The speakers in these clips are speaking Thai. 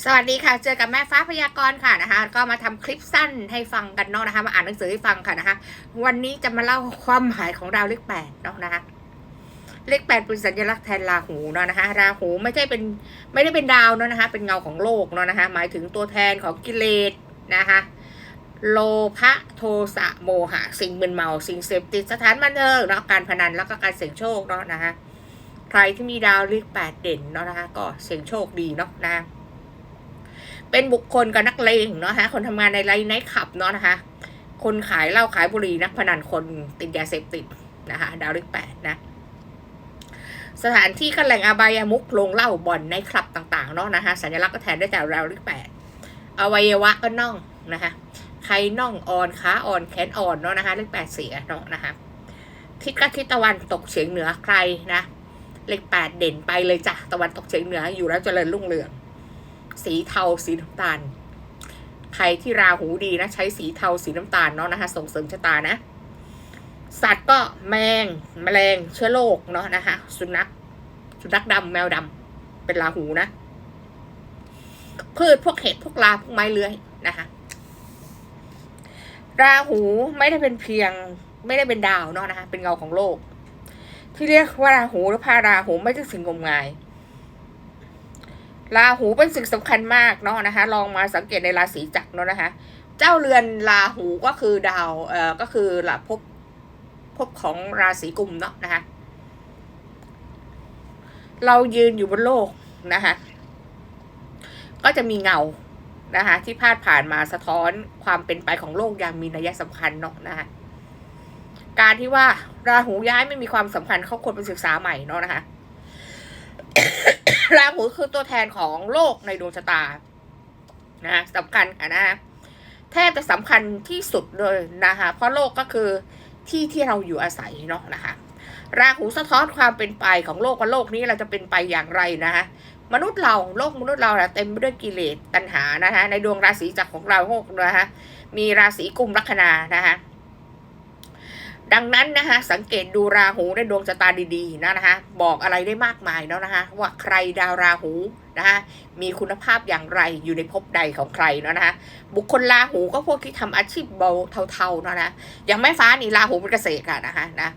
สวัสดีค่ะเจอกับแม่ฟ้าพยากรณ์ค่ะนะคะ ก็มาทำคลิปสั้นให้ฟังกันเนาะนะคะ มาอ่านหนังสือให้ฟังค่ะนะคะ วันนี้จะมาเล่าความหมายของดาวเลขแปดเนาะนะคะ เลขแปดเป็นสัญลักษณ์แทนราหูเนาะนะคะราหูไม่ใช่เป็นไม่ได้เป็นดาวเนาะนะคะ เป็นเงาของโลกเนาะนะคะ หมายถึงตัวแทนของกิเลสนะคะ โลภะโทสะโมหะ สิ่งมึนเมาสิ่งเสพติดสถานบันเทิงเนาะการพนันแล้วก็การเสี่ยงโชคเนาะนะคะ ใครที่มีดาวเลขแปดเด่นเนาะนะคะ ก็เสี่ยงโชคดีเนาะนะะ เป็นบุคคลกับนักเลงเนาะฮะคนทำงานในไรไนท์ขับเนาะนะคะ คนขายเหล้าขายบุหรี่นักพนันคนติดยาเสพติดนะคะดาวเลขแปดนะสถานที่ก็แหล่งอบายมุกโรงเหล้าบ่อนในคลับต่างๆเนาะนะคะสัญลักษณ์ก็แทนได้แต่ดาวเลขแปดอวัยวะก็น่องนะคะใครน่องอ่อนขาอ่อนแขนอ่อนเนาะนะคะเลขแปดเสียเนาะนะคะทิศก็ทิศตะวันตกเฉียงเหนือใครนะเลขแปดเด่นไปเลยจ้ะตะวันตกเฉียงเหนืออยู่แล้วเจริญรุ่งเรือง สีเทาสีน้ำตาล ใครที่ราหูดีนะ ใช้สีเทาสีน้ำตาลเนาะนะคะ ส่งเสริมชะตานะ สัตว์ก็แมงแมลงเชื้อโรคเนาะนะคะ สุนัขสุนัขดำแมวดำเป็นราหูนะพืชพวกเห็ดพวกลาพวกไม้เลื้อยนะคะราหูไม่ได้เป็นเพียงไม่ได้เป็นดาวเนาะนะคะ เป็นเงาของโลก ที่เรียกว่าราหูหรือพาราหูไม่ใช่สิ่งงมงาย ราหูเป็นสิ่งสำคัญมากเนาะนะคะ ลองมาสังเกตในราศีจักรเนาะนะคะ เจ้าเรือนราหูก็คือดาวเอ่อก็คือหละภพภพของราศีกุมเนาะนะคะ เรายืนอยู่บนโลกนะคะ ก็จะมีเงานะคะที่พาดผ่านมาสะท้อนความเป็นไปของโลกอย่างมีนัยสำคัญเนาะนะคะการที่ว่าราหูย้ายไม่มีความสำคัญเขาควรไปศึกษาใหม่เนาะนะคะ ราหูคือตัวแทนของโลกในดวงชะตานะสำคัญค่ะนะแทบจะสำคัญที่สุดเลยนะคะเพราะโลกก็คือที่ที่เราอยู่อาศัยเนาะนะคะราหูสะท้อนความเป็นไปของโลกว่าโลกนี้เราจะเป็นไปอย่างไรนะคะมนุษย์เราโลกมนุษย์เราเต็มไปด้วยกิเลสตัณหานะคะในดวงราศีจักรของเราโลกนะคะมีราศีกุมลัคนานะคะ ดังนั้นนะคะสังเกตดูราหูในดวงชะตาดีๆนะนะคะบอกอะไรได้มากมายแล้วนะคะว่าใครดาวราหูนะคะมีคุณภาพอย่างไรอยู่ในภพใดของใครเนาะนะคะบุคคลราหูก็พวกที่ทำอาชีพเบาเทาๆเนาะนะอย่างแม่ฟ้านี่ราหูเป็นเกษตรค่ะนะคะนะ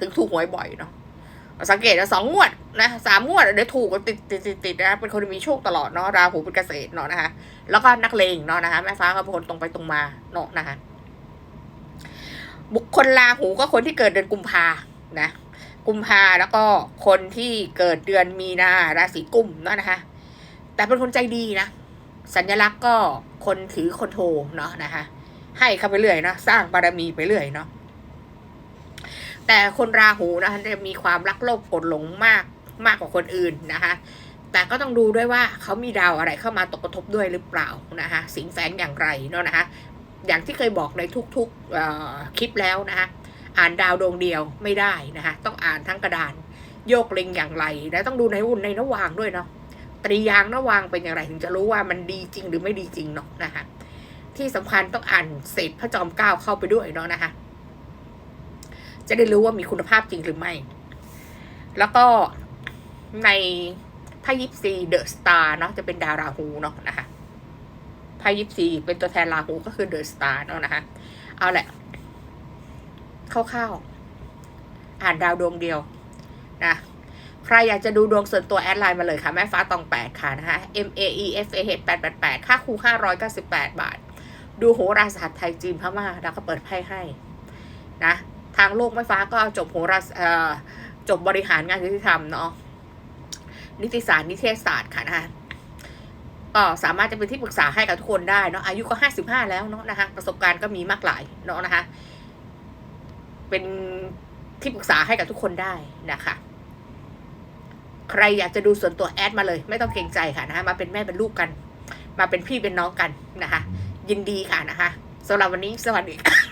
ถึงถูกหวยบ่อยเนาะสังเกตนะสองงวดนะสามงวดเดี๋ยวถูกติดติดติดติดนะเป็นคนมีโชคตลอดเนาะราหูเป็นเกษตรเนาะนะคะแล้วก็นักเลงเนาะนะคะแม่ฟ้าก็เป็นคนตรงไปตรงมาเนาะนะคะ บุคคลราหูก็คนที่เกิดเดือนกุมภานะ กุมภาแล้วก็คนที่เกิดเดือนมีนาราศีกุมเนาะนะคะ แต่เป็นคนใจดีนะ สัญลักษณ์ก็คนถือคนโทเนาะนะคะ ให้เข้าไปเรื่อยนะสร้างบารมีไปเรื่อยเนาะแต่คนราหูนะคะจะมีความรักโลภกดหลงมากมากกว่าคนอื่นนะคะ แต่ก็ต้องดูด้วยว่าเขามีดาวอะไรเข้ามาตกกระทบด้วยหรือเปล่านะคะ สิงแฝงอย่างไรเนาะนะคะ อย่างที่เคยบอกในทุกๆคลิปแล้วนะคะอ่านดาวดวงเดียวไม่ได้นะคะต้องอ่านทั้งกระดาน โยกเล็งอย่างไร และต้องดูในวุ่นในระหว่างด้วยเนาะตรียางระหว่างเป็นอย่างไรถึงจะรู้ว่ามันดีจริงหรือไม่ดีจริงเนาะนะคะที่สำคัญต้องอ่านเศษพระจอมเกล้าเข้าไปด้วยเนาะนะคะ จะได้รู้ว่ามีคุณภาพจริงหรือไม่ แล้วก็ในไพ่ยิปซีเดอะสตาร์เนาะจะเป็นดาวราหูเนาะนะคะ ไพ่ยิปซีเป็นตัวแทนราหูก็คือเดอะสตาร์เนาะนะคะ เอาแหละคร่าวๆอ่านดาวดวงเดียวนะใครอยากจะดูดวงส่วนตัวแอดไลน์มาเลยค่ะ แม่ฟ้าตองแปดค่ะนะคะ M A E F A H แปดแปดแปดค่าครูห้าร้อยเก้าสิบแปดบาท ดูโหราศาสตร์ไทยจีนพม่าแล้วก็เปิดไพ่ให้นะทางโลกแม่ฟ้าก็จบโหราจบบริหารงานยุติธรรมเนาะนิติศาสตร์นิเทศศาสตร์ค่ะนะคะ สามารถจะเป็นที่ปรึกษาให้กับทุกคนได้เนาะอายุก็ห้าสิบห้าแล้วเนาะนะคะประสบการณ์ก็มีมากหลายเนาะนะคะ เป็นที่ปรึกษาให้กับทุกคนได้นะคะ ใครอยากจะดูส่วนตัวแอดมาเลย ไม่ต้องเกรงใจค่ะนะคะมาเป็นแม่เป็นลูกกัน มาเป็นพี่เป็นน้องกันนะคะ ยินดีค่ะนะคะสำหรับวันนี้สวัสดีค่ะ